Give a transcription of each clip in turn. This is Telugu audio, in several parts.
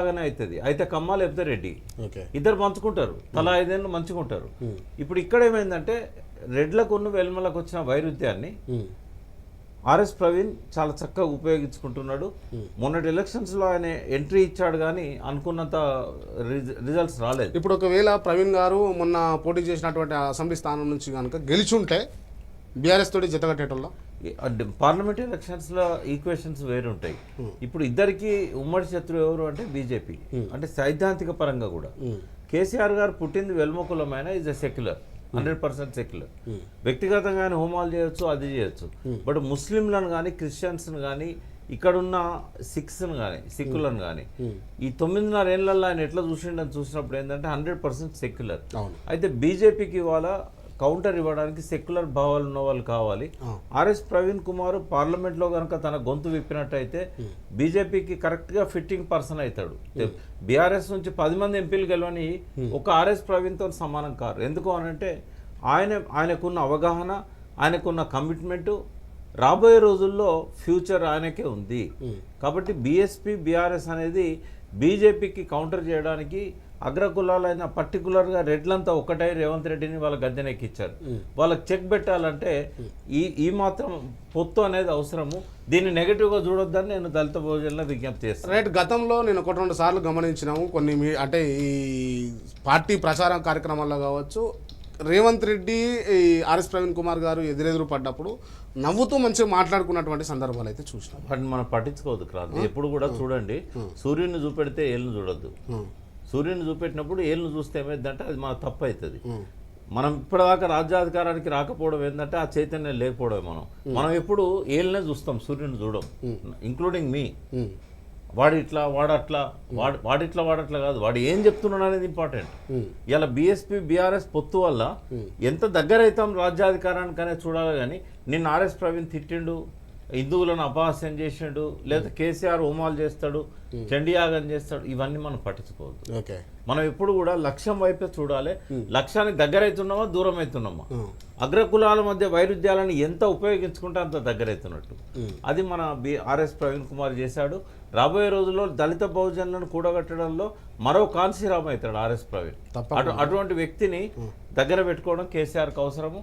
లాగానే అవుతుంది. అయితే కమ్మ లేకపోతే రెడ్డి. ఇద్దరు పంచుకుంటారు. తలా ఐదేళ్ళు మంచుకుంటారు. ఇప్పుడు ఇక్కడ ఏమైందంటే రెడ్లకు ఉన్న వెల్మలకు వచ్చిన వైరుధ్యాన్ని. ఆర్ఎస్ ప్రవీణ్ చాలా చక్కగా ఉపయోగించుకుంటున్నాడు. మొన్నటి ఎలక్షన్స్లో ఆయన ఎంట్రీ ఇచ్చాడు కానీ అనుకున్నంత రిజ- రిజల్ట్స్ రాలేదు. ఇప్పుడు ఒకవేళ ప్రవీణ్ గారు మొన్న పోటీ చేసినటువంటి అసెంబ్లీ స్థానం నుంచి కనుక గెలిచుంటే బీఆర్ఎస్ తోటి జతగట్టేటోళ్ళ? పార్లమెంట్ ఎలక్షన్స్లో ఈక్వేషన్స్ వేరుంటాయి. ఇప్పుడు ఇద్దరికి ఉమ్మడి శత్రువు ఎవరు అంటే బీజేపీ. అంటే సైద్ధాంతిక పరంగా కూడా. కేసీఆర్ గారు పుట్టింది వెల్మకులమైన is a secular hundred percent secular వ్యక్తిగతంగా ఆయన హోమాలు చేయొచ్చు అది చేయొచ్చు. బట్ ముస్లింలను కానీ క్రిస్టియన్స్ని కానీ ఇక్కడున్న సిక్స్ని కానీ సిక్కులను కానీ ఈ తొమ్మిదిన్నర ఏళ్ళల్లో ఆయన ఎట్లా చూసిండని చూసినప్పుడు ఏంటంటే హండ్రెడ్ పర్సెంట్ సెక్యులర్ అయితే బీజేపీకి ఇవాళ కౌంటర్ ఇవ్వడానికి సెక్యులర్ భావాలు ఉన్న వాళ్ళు కావాలి. ఆర్ఎస్ ప్రవీణ్ కుమార్ పార్లమెంట్లో కనుక తన గొంతు విప్పినట్టయితే బీజేపీకి కరెక్ట్గా ఫిట్టింగ్ పర్సన్ అవుతాడు. బీఆర్ఎస్ నుంచి పది మంది ఎంపీలు గెలవని ఒక ఆర్ఎస్ ప్రవీణ్తో సమానం కారు. ఎందుకు అనంటే ఆయన ఆయనకున్న అవగాహన ఆయనకున్న కమిట్మెంటు రాబోయే రోజుల్లో ఫ్యూచర్ ఆయనకే ఉంది. కాబట్టి బీఎస్పీ బీఆర్ఎస్ అనేది బీజేపీకి కౌంటర్ చేయడానికి అగ్రకులాలైన పర్టికులర్గా రెడ్లంతా ఒకటై రేవంత్ రెడ్డిని వాళ్ళ గద్దెనెక్కిచ్చారు. వాళ్ళకి చెక్ పెట్టాలంటే ఈ ఈ మాత్రం పొత్తు అనేది అవసరము. దీన్ని నెగిటివ్గా చూడొద్దని నేను దళిత భోజనంలో విజ్ఞప్తి చేస్తాను. రైట్ గతంలో నేను ఒకటి రెండు సార్లు గమనించినాము. కొన్ని మీ అంటే ఈ పార్టీ ప్రచారం కార్యక్రమాల్లో కావచ్చు. రేవంత్ రెడ్డి ఈ ఆర్ఎస్ ప్రవీణ్ కుమార్ గారు ఎదురెదురు పడ్డప్పుడు నవ్వుతూ మంచిగా మాట్లాడుకున్నటువంటి సందర్భాలు అయితే చూసినాం. మనం పట్టించుకోవద్దు క్రాంతి. ఎప్పుడు కూడా చూడండి. సూర్యుని చూపెడితే ఏళ్ళని చూడొద్దు. సూర్యుని చూపెట్టినప్పుడు ఏళ్ళను చూస్తే ఏమైందంటే అది మన తప్పు అవుతుంది మనం ఇప్పటిదాకా రాజ్యాధికారానికి రాకపోవడం ఏంటంటే ఆ చైతన్యం లేకపోవడం మనం. మనం ఎప్పుడు ఏళ్ళనే చూస్తాం సూర్యుని చూడం. Including me. వాడు ఇట్లా వాడు అట్లా వాడు వాడిట్లా వాడట్లా కాదు. వాడు ఏం చెప్తున్నాడు అనేది ఇంపార్టెంట్. ఇలా బీఎస్పీ బీఆర్ఎస్ పొత్తు వల్ల ఎంత దగ్గర అవుతాం రాజ్యాధికారానికి అనేది చూడాలి కానీ నిన్న ఆర్ఎస్ ప్రవీణ్ తిట్టిండు. హిందువులను అపహాస్యం చేసిండు లేదా కేసీఆర్ హోమాలు చేస్తాడు చండీయాగం చేస్తాడు ఇవన్నీ మనం పట్టించుకోవద్దు. మనం ఎప్పుడు కూడా లక్ష్యం వైపే చూడాలి. లక్ష్యానికి దగ్గర అవుతున్నామా దూరం అవుతున్నామా. అగ్రకులాల మధ్య వైరుధ్యాలను ఎంత ఉపయోగించుకుంటే అంత దగ్గర అవుతున్నట్టు. అది మన బి ఆర్ఎస్ ప్రవీణ్ కుమార్ చేశాడు. రాబోయే రోజుల్లో దళిత బహుజనులను కూడగట్టడంలో మరో కాన్సీరామ్ అవుతాడు ఆర్ఎస్ ప్రవీణ్. అటు అటువంటి వ్యక్తిని దగ్గర పెట్టుకోవడం కేసీఆర్కి అవసరము.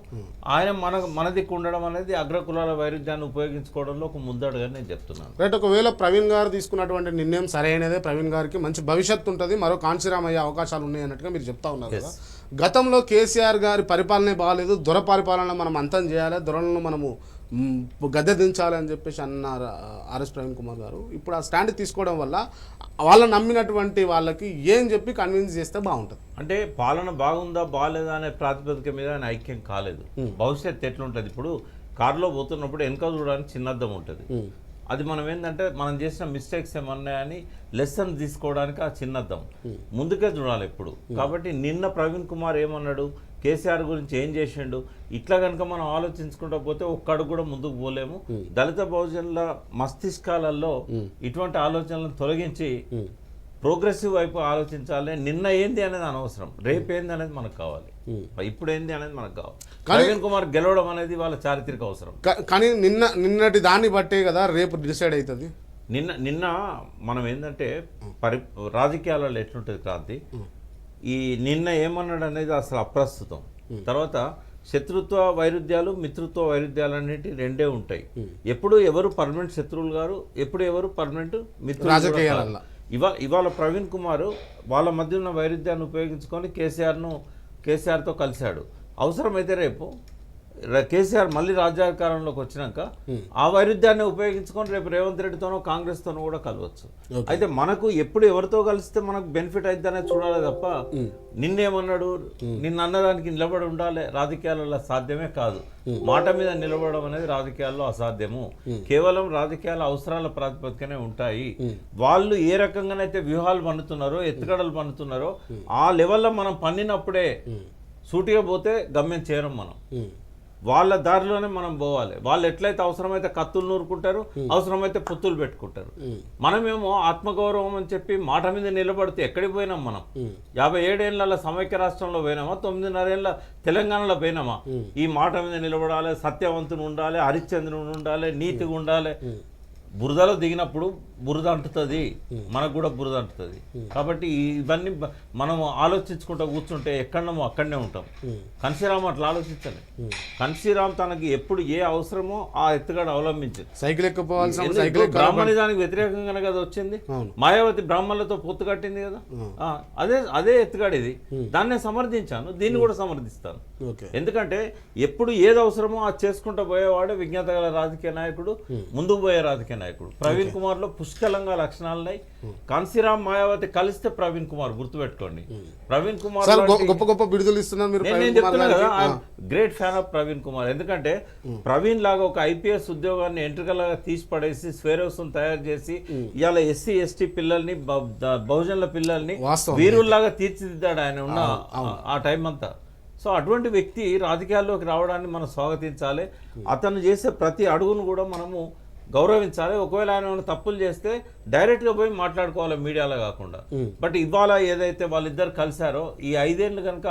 ఆయన మన మన దిక్కు ఉండడం అనేది అగ్రకులాల వైరుధ్యాన్ని ఉపయోగించుకోవడంలో ఒక ముందడుగా నేను చెప్తున్నాను. రైట్ ఒకవేళ ప్రవీణ్ గారు తీసుకున్నటువంటి నిర్ణయం సరైనదే ప్రవీణ్ గారికి మంచి భవిష్యత్తు ఉంటుంది మరో కాంచీరామ్ అయ్యే అవకాశాలు ఉన్నాయి అన్నట్టుగా మీరు చెప్తా ఉన్నారు కదా. గతంలో కేసీఆర్ గారి పరిపాలనే బాగాలేదు దొర పరిపాలన మనం అంతం చేయాలి దొరలను మనము గద్దె దించాలి అని చెప్పేసి అన్నారు ఆర్ఎస్ ప్రవీణ్ కుమార్ గారు. ఇప్పుడు ఆ స్టాండ్ తీసుకోవడం వల్ల వాళ్ళని నమ్మినటువంటి వాళ్ళకి ఏం చెప్పి కన్విన్స్ చేస్తే బాగుంటుంది? అంటే పాలన బాగుందా బాగాలేదా అనే ప్రాతిపదిక మీద ఆయన ఐక్యం కాలేదు. భవిష్యత్తు ఎట్లుంటుంది? ఇప్పుడు కారులో పోతున్నప్పుడు వెనక చూడడానికి చిన్నద్దం ఉంటుంది. అది మనం ఏంటంటే మనం చేసిన మిస్టేక్స్ ఏమన్నాయని లెసన్ తీసుకోవడానికి ఆ చిన్నద్దం ముందుకే చూడాలి ఇప్పుడు. కాబట్టి నిన్న ప్రవీణ్ కుమార్ ఏమన్నాడు? కేసీఆర్ గురించి ఏం చేసిండు? ఇట్లా కనుక మనం ఆలోచించుకుంటా పోతే ఒక్కడుగు కూడా ముందుకు పోలేము. దళిత బహుజనుల మస్తిష్కాలలో ఇటువంటి ఆలోచనలను తొలగించి ప్రోగ్రెసివ్ వైపు ఆలోచించాలి. నిన్న ఏంది అనేది అనవసరం. రేపు ఏంది అనేది మనకు కావాలి. ఇప్పుడు ఏంది అనేది మనకు కావాలి. ప్రవీణ్ కుమార్ గెలవడం అనేది వాళ్ళ చారిత్రక అవసరం. కానీ నిన్న నిన్నటి దాన్ని బట్టే కదా రేపు డిసైడ్ అవుతుంది నిన్న నిన్న మనం ఏంటంటే పరి రాజకీయాలలో ఎట్లుంటుంది క్రాంతి? ఈ నిన్న ఏమన్నాడు అనేది అసలు అప్రస్తుతం. తర్వాత శత్రుత్వ వైరుధ్యాలు మిత్రుత్వ వైరుధ్యాలు అనేటి రెండే ఉంటాయి. ఎప్పుడు ఎవరు పర్మనెంట్ శత్రువులు గారు ఎప్పుడు ఎవరు పర్మనెంట్ మిత్రులు. ఇవా ఇవాళ ప్రవీణ్ కుమార్ వాళ్ళ మధ్య ఉన్న వైరుధ్యాన్ని ఉపయోగించుకొని కేసీఆర్ను కేసీఆర్తో కలిశాడు. అవసరమైతే రేపు కేసీఆర్ మళ్ళీ రాజ్యాధికారంలోకి వచ్చినాక ఆ వైరుధ్యాన్ని ఉపయోగించుకొని రేపు రేవంత్ రెడ్డితోనో కాంగ్రెస్తోనో కూడా కలవచ్చు. అయితే మనకు ఎప్పుడు ఎవరితో కలిస్తే మనకు బెనిఫిట్ అయితే అనేది చూడాలి తప్ప నిన్నేమన్నాడు? నిన్న అన్నదానికి నిలబడి ఉండాలి రాజకీయాలలో సాధ్యమే కాదు. మాట మీద నిలబడడం అనేది రాజకీయాల్లో అసాధ్యము. కేవలం రాజకీయాల అవసరాల ప్రాతిపదికనే ఉంటాయి. వాళ్ళు ఏ రకంగానైతే వ్యూహాలు పన్నుతున్నారో ఎత్తుగడలు పన్నుతున్నారో ఆ లెవెల్లో మనం పన్నినప్పుడే సూటిగా పోతే గమ్యం చేరం మనం. వాళ్ళ దారిలోనే మనం పోవాలి. వాళ్ళు ఎట్లయితే అవసరమైతే కత్తులు నూరుకుంటారు అవసరమైతే పొత్తులు పెట్టుకుంటారు. మనమేమో ఆత్మగౌరవం అని చెప్పి మాట మీద నిలబడితే ఎక్కడికి పోయినాం మనం? యాభై ఏడేళ్ళ సమైక్య రాష్ట్రంలో పోయినామా? తొమ్మిదిన్నరేళ్ళ తెలంగాణలో పోయినామా? ఈ మాట మీద నిలబడాలి సత్యవంతుని ఉండాలి హరిశ్చంద్రుని ఉండాలి నీతిగా ఉండాలి. బురదలో దిగినప్పుడు బురద అంటుతుంది. మనకు కూడా బురద అంటుతుంది. కాబట్టి ఇవన్నీ మనం ఆలోచించుకుంటూ కూర్చుంటే ఎక్కడనమో అక్కడనే ఉంటాం. కన్సీరామ్ అట్లా ఆలోచించాలి కన్సీరామ్ తనకి ఎప్పుడు ఏ అవసరమో ఆ ఎత్తుగడ అవలంబించింది. సైకిల్ ఎక్కపోవాల్సిన ఇప్పుడు బ్రాహ్మణిజానికి వ్యతిరేకంగానే కదా వచ్చింది. మాయావతి బ్రాహ్మణులతో పొత్తు కట్టింది కదా? అదే అదే ఎత్తుగాడు ఇది. దాన్నే సమర్థించాను. దీన్ని కూడా సమర్థిస్తాను. ఎందుకంటే ఎప్పుడు ఏది అవసరమో అది చేసుకుంటూ పోయేవాడే విజ్ఞాత గల రాజకీయ నాయకుడు ముందుకు పోయే రాజకీయ నాయకుడు ప్రవీణ్ కుమార్లో పుష్కలంగా లక్షణాలు ఉన్నాయి. కాన్సీరామ్ మాయావతి కలిస్తే ప్రవీణ్ కుమార్ గుర్తుపెట్టుకోండి. ప్రవీణ్ కుమార్ గొప్ప గొప్ప బిడుదలు ఇస్తున్నారు మీరు నేను ప్రవీణ్ నేను కుమార్ చెప్తున్నా కదా గారికి. Great fan of Praveen Kumar. ఎందుకంటే ప్రవీణ్ లాగా ఒక ఐపీఎస్ ఉద్యోగాన్ని ఎంట్రికలాగా తీసి పడేసి స్వేరోసం తయారు చేసి ఇవాళ ఎస్సీ ఎస్టీ పిల్లల్ని బహుజనుల పిల్లల్ని. వీరుల్లాగా తీర్చిదిద్దాడు ఆయన ఉన్న ఆ- ఆ టైం అంతా. సో అటువంటి వ్యక్తి రాజకీయాల్లోకి రావడాన్ని మనం స్వాగతించాలి. అతను చేసే ప్రతి అడుగును కూడా మనము గౌరవించాలి. ఒకవేళ ఆయన తప్పులు చేస్తే డైరెక్ట్గా పోయి మాట్లాడుకోవాలి మీడియాలో కాకుండా. బట్ ఇవాళ ఏదైతే వాళ్ళిద్దరు కలిశారో ఈ ఐదేళ్ళు కనుక